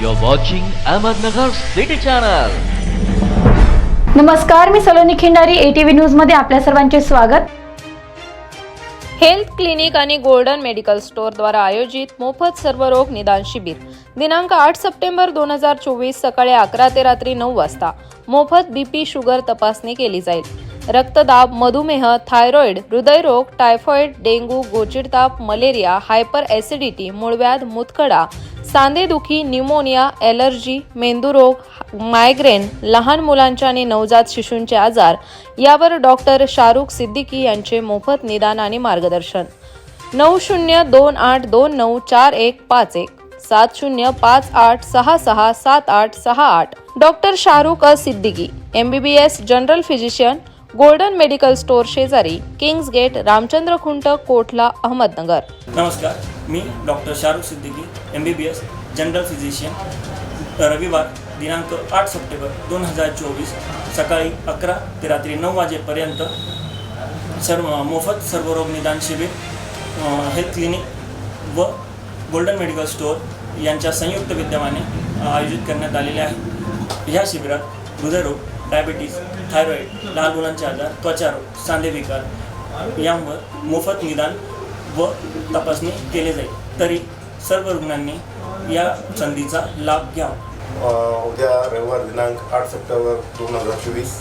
You're watching Ahmednagar City Channel. नमस्कार मी Saloni Khindari ATV न्यूजमध्ये आपल्या सर्वांचे स्वागत. हेल्थ क्लिनिक आणि गोल्डन मेडिकल स्टोअर द्वारा आयोजित मोफत सर्वरोग निदान शिबिर. दिनांक आठ सप्टेंबर दोन हजार चोवीस सकाळी अकरा ते रात्री नऊ वाजता. मोफत बीपी शुगर तपासणी केली जाईल. रक्तदाब मधुमेह थायरॉइड हृदयरोग टायफॉइड डेंग्यू गोचिडताप मलेरिया हायपर ॲसिडिटी मूळव्याध मुतखडा सांधेदुखी न्यूमोनिया ॲलर्जी मेंदूरोग मायग्रेन लहान मुलांच्या आणि नवजात शिशूंचे आजार यावर डॉक्टर शाहरुख सिद्दीकी यांचे मोफत निदान आणि मार्गदर्शन. नऊ शून्य दोन आठ दोन नऊ चार एक पाच एक सात शून्य पाच आठ सहा सहा सात आठ सहा आठ. Doctor Shahrukh A Siddiqui M B B S general physician golden medical store शेजारी किंग्स गेट रामचंद्र खुंट कोठला अहमदनगर. नमस्कार. मी doctor Shahrukh Siddiqui M B B S general physician रविवार दिनांक आठ सप्टेंबर दोन हजार चोवीस सकाळी अकरा ते रात्री नऊ वाजेपर्यंत सर्व मोफत सर्वरोग निदान शिबिर हेल्थ क्लिनिक व गोल्डन मेडिकल स्टोअर यांच्या संयुक्त विद्यमाने आयोजित करण्यात आलेले आहे. ह्या शिबिरात हृदयरोग डायबिटीस थायरॉईड लहान मुलांचे आजार त्वचारोग सांधेविकार यांवर मोफत निदान व तपासणी केली जाईल. तरी सर्व रुग्णांनी या संधीचा लाभ घ्यावा. उद्या रविवार दिनांक आठ सप्टेंबर दोन हजार चोवीस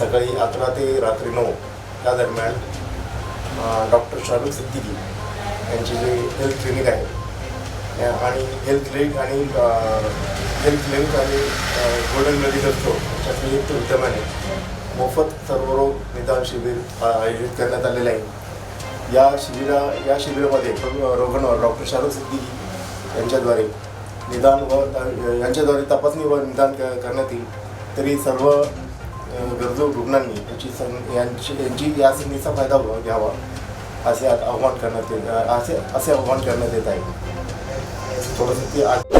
सकाळी अकरा ते रात्री नऊ या दरम्यान डॉक्टर शाहरुख सिद्दीकी यांची जे हेल्थ क्लिनिक आहे आणि हेल्थ क्लिनिक आणि हेल्थ क्लिनिक आणि गोल्डन मेडिकल स्टोर संयुक्त विद्यमाने मोफत सर्वरोग निदान शिबिर आयोजित करण्यात आलेलं आहे. या शिबिरा या शिबिरामध्ये रोगणवर डॉक्टर शाहरुख सिद्दीकी यांच्याद्वारे निदान व यांच्याद्वारे तपासणी व निदान क- करण्यात येईल. तरी सर्व गरजू रुग्णांनी याची सं यांची यांची या संधीचा फायदा घ्यावा असे आ- आव्हान करण्यात येत असे असे आव्हान करण्यात येत आहे. थोडंसं ते आज